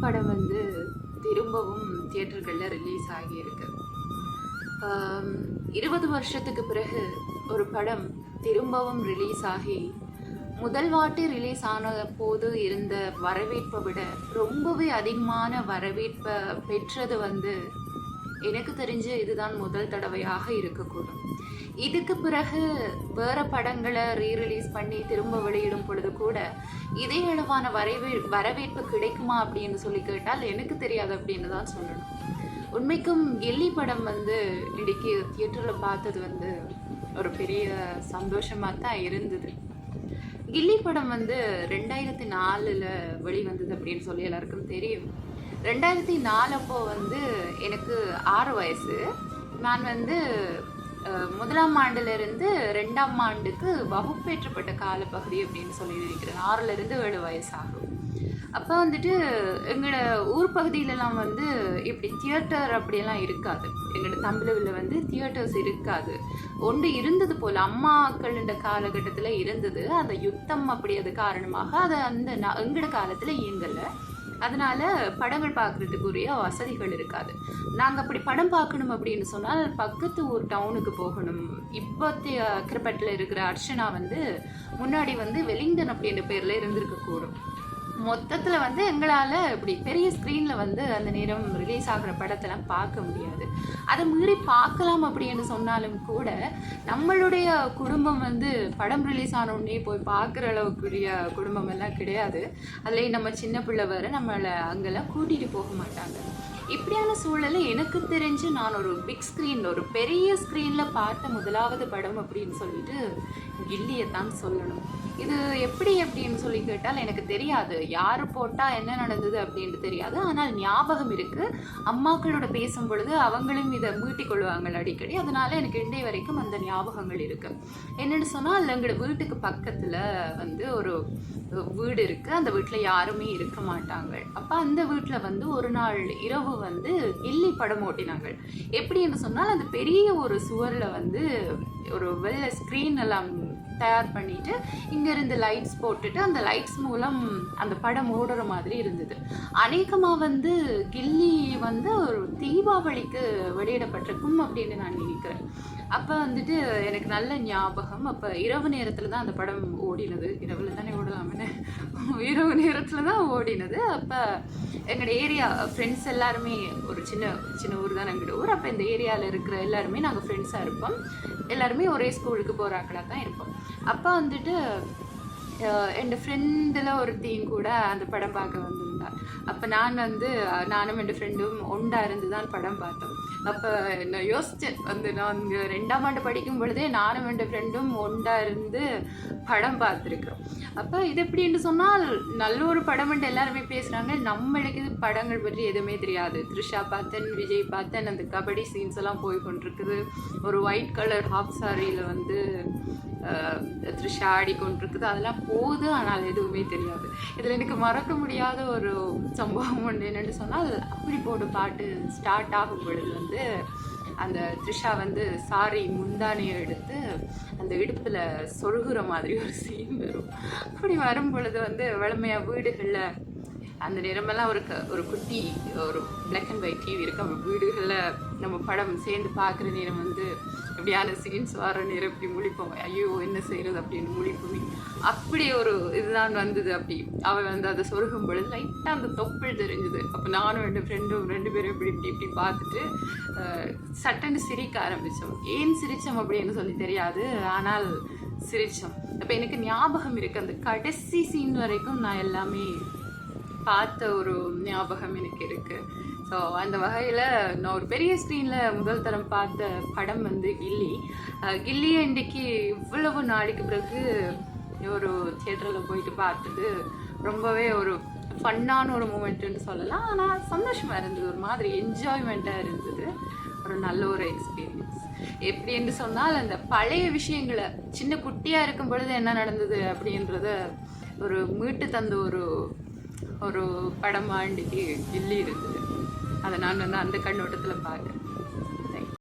படம் வந்து திரும்பவும் தியேட்டர்களில் ரிலீஸ் ஆகியிருக்கு. இருபது வருஷத்துக்கு பிறகு ஒரு படம் திரும்பவும் ரிலீஸ் ஆகி முதல் வாட்டி ரிலீஸ் ஆன போது இருந்த வரவேற்பை விட ரொம்பவே அதிகமான வரவேற்பை பெற்றது வந்து எனக்கு தெரிஞ்சு இதுதான் முதல் தடவையாக இருக்கக்கூடும். இதுக்கு பிறகு வேற படங்களை ரீரிலீஸ் பண்ணி திரும்ப வெளியிடும் பொழுது கூட இதே அளவான வரவே வரவேற்பு கிடைக்குமா அப்படின்னு சொல்லி கேட்டால் எனக்கு தெரியாது அப்படின்னு தான் சொல்லணும். உண்மைக்கும் கில்லி படம் வந்து இன்னைக்கு தியேட்டரில் பார்த்தது வந்து ஒரு பெரிய சந்தோஷமாக தான் இருந்தது. கில்லி படம் வந்து ரெண்டாயிரத்தி நாலில் வெளிவந்தது அப்படின்னு சொல்லி எல்லாருக்கும் தெரியும். ரெண்டாயிரத்தி நாலு அப்போ வந்து எனக்கு ஆறு வயசு. நான் வந்து முதலாம் ஆண்டுலேருந்து ரெண்டாம் ஆண்டுக்கு வகுப்பேற்றப்பட்ட காலப்பகுதி அப்படின்னு சொல்லி நினைக்கிறேன் ஆறுலேருந்து ஏழு வயசாகும். அப்போ வந்துட்டு எங்களோட ஊர் பகுதியிலலாம் வந்து இப்படி தியேட்டர் அப்படியெல்லாம் இருக்காது. எங்களோட தமிழில் வந்து தியேட்டர்ஸ் இருக்காது. ஒன்று இருந்தது போல் அம்மாக்களோட காலகட்டத்தில் இருந்தது. அந்த யுத்தம் அப்படி அது காரணமாக அதை அந்த எங்களோட காலத்தில் இயங்கலை. அதனால படங்கள் பார்க்குறதுக்குரிய வசதிகள் இருக்காது. நாங்கள் அப்படி படம் பார்க்கணும் அப்படின்னு சொன்னால் பக்கத்து ஊர் டவுனுக்கு போகணும். இப்போத்திய கிரிப்பட்டில் இருக்கிற அர்ச்சனா வந்து முன்னாடி வந்து வெலிங்டன் அப்படின்ற பேரில் இருந்திருக்கக்கூடும். மொத்தத்தில் வந்து எங்களால் இப்படி பெரிய ஸ்க்ரீனில் வந்து அந்த நேரம் ரிலீஸ் ஆகிற படத்தெல்லாம் பார்க்க முடியாது. அதை மீறி பார்க்கலாம் அப்படின்னு சொன்னாலும் கூட நம்மளுடைய குடும்பம் வந்து படம் ரிலீஸ் ஆனோடனே போய் பார்க்குற அளவுக்குரிய குடும்பம் எல்லாம் கிடையாது. அதுலேயும் நம்ம சின்ன பிள்ளை வேறு நம்மளை அங்கெல்லாம் கூட்டிகிட்டு போக மாட்டாங்க. இப்படியான சூழலில் எனக்கு தெரிஞ்சு நான் ஒரு பிக் ஸ்க்ரீனில் ஒரு பெரிய ஸ்க்ரீனில் பார்த்த முதலாவது படம் அப்படின்னு சொல்லிட்டு கில்லியை தான் சொல்லணும். இது எப்படி அப்படின்னு சொல்லி கேட்டால் எனக்கு தெரியாது. யார் போட்டால் என்ன நடந்தது அப்படின்ட்டு தெரியாது. ஆனால் ஞாபகம் இருக்குது அம்மாக்களோட பேசும் பொழுது அவங்களும் இதை மீட்டிக் கொள்வாங்க அடிக்கடி. அதனால எனக்கு இன்றைய வரைக்கும் அந்த ஞாபகங்கள் இருக்குது என்னென்னு சொன்னால் எங்களோட வீட்டுக்கு பக்கத்தில் வந்து ஒரு வீடு இருக்குது அந்த வீட்டில் யாருமே இருக்க மாட்டாங்க அப்போ அந்த வீட்டில் வந்து ஒரு நாள் இரவு வந்து கில்லி படம் ஓட்டினாங்க எப்படின்னு சொன்னால் அந்த பெரிய ஒரு சுவரில் வந்து ஒரு வெள்ளை ஸ்க்ரீன் எல்லாம் தயார் பண்ணிட்டு இங்கேருந்து லைட்ஸ் போட்டுட்டு அந்த லைட்ஸ் மூலம் அந்த படம் ஓடுற மாதிரி இருந்தது. அநேகமாக வந்து கில்லி வந்து ஒரு தீபாவளிக்கு வெளியிடப்பட்டிருக்கும் அப்படின்னு நான் நினைக்கிறேன். அப்போ வந்துட்டு எனக்கு நல்ல ஞாபகம் அப்போ இரவு நேரத்தில் தான் அந்த படம் ஓடினது. இரவில் தானே ஓடலாம்னு. இரவு நேரத்தில் தான் ஓடினது. அப்போ எங்களோட ஏரியா ஃப்ரெண்ட்ஸ் எல்லாருமே ஒரு சின்ன சின்ன ஊர் தான் எங்களோட ஊர். அப்போ இந்த ஏரியாவில் இருக்கிற எல்லாருமே நாங்கள் ஃப்ரெண்ட்ஸாக இருப்போம். எல்லாருமே ஒரே ஸ்கூலுக்கு போகிறாக்களாக தான் இருப்போம் அப்போ வந்துட்டு என் ஃப்ரெண்டில் ஒருத்தையும் கூட அந்த படம் பார்க்க வந்திருந்தாள் அப்போ நான் வந்து நானும் என் ஃப்ரெண்டும் ஒண்டா இருந்து தான் படம் பார்த்தோம். அப்போ நான் யோசித்தேன் வந்து நான் இங்கே ரெண்டாம் ஆண்டு படிக்கும் பொழுதே நானும் என் ஃப்ரெண்டும் ஒன்றா இருந்து படம் பார்த்துருக்குறோம். அப்போ இது எப்படின்னு சொன்னால் நல்ல ஒரு படம்ன்ட்டு எல்லாருமே பேசுகிறாங்க நம்மளுக்கு இது படங்கள் பற்றி எதுவுமே தெரியாது. த்ரிஷா பார்த்தேன் விஜய் பார்த்தேன் அந்த கபடி சீன்ஸ் எல்லாம் போய் கொண்டிருக்குது. ஒரு ஒயிட் கலர் ஹாஃப் சாரியில் வந்து த்ரிஷா ஆடிக்கொண்டிருக்குது அதெல்லாம் போகுது ஆனால் எதுவுமே தெரியாது. இதில் எனக்கு மறக்க முடியாத ஒரு சம்பவம் ஒன்று என்னென்னு சொன்னால் அப்படி போட்டு பாட்டு ஸ்டார்ட் ஆகும் பொழுது வந்து அந்த த்ரிஷா வந்து சாரி முந்தானையை எடுத்து அந்த இடுப்பில் சொருகுற மாதிரி ஒரு சீன் வரும். அப்படி வரும் பொழுது வந்து வளமையாக வீடுகளில் அந்த நேரமெல்லாம் ஒரு க- ஒரு குட்டி ஒரு பிளாக் அண்ட் ஒயிட் டிவி இருக்கு. நம்ம வீடுகளில் நம்ம படம் சேர்ந்து பார்க்குற நேரம் வந்து எப்படியான சீன்ஸ் வர நேரம் இப்படி முழிப்போம். ஐயோ என்ன செய்கிறது அப்படின்னு முழிப்போமே. அப்படி ஒரு இதுதான் வந்தது அப்படி. அவள் வந்து அதை சொருகும் பொழுது லைட்டாக அந்த தொப்புள் தெரிஞ்சுது. அப்போ நானும் ரெண்டு ஃப்ரெண்டும் ரெண்டு பேரும் இப்படி இப்படி இப்படி பார்த்துட்டு சட்டன்னு சிரிக்க ஆரம்பித்தோம் ஏன் சிரித்தோம் அப்படின்னு சொல்லி தெரியாது. ஆனால் சிரித்தோம் அப்போ எனக்கு ஞாபகம் இருக்குது அந்த கடைசி சீன் வரைக்கும் நான் எல்லாமே பார்த்த ஒரு ஞாபகம் எனக்கு இருக்குது ஸோ அந்த வகையில் நான் ஒரு பெரிய ஸ்க்ரீனில் முதல் தரம் பார்த்த படம் வந்து கில்லி. கில்லியை இன்றைக்கி இவ்வளவு நாளைக்கு பிறகு ஒரு தியேட்டரில் போயிட்டு பார்த்தது ரொம்பவே ஒரு ஃபன்னான ஒரு மூமெண்ட்டுன்னு சொல்லலாம். ஆனால் சந்தோஷமாக இருந்தது. ஒரு மாதிரி என்ஜாய்மெண்ட்டாக இருந்தது. ஒரு நல்ல ஒரு எக்ஸ்பீரியன்ஸ் எப்படி என்று சொன்னால் அந்த பழைய விஷயங்களை சின்ன குட்டியாக இருக்கும் பொழுது என்ன நடந்தது அப்படின்றத ஒரு மீட்டு தந்த ஒரு ஒரு படமாண்டி கில்லி இருந்தது. அதை நான் வந்து அந்த கண்ணோட்டத்தில் பார்க்குறேன்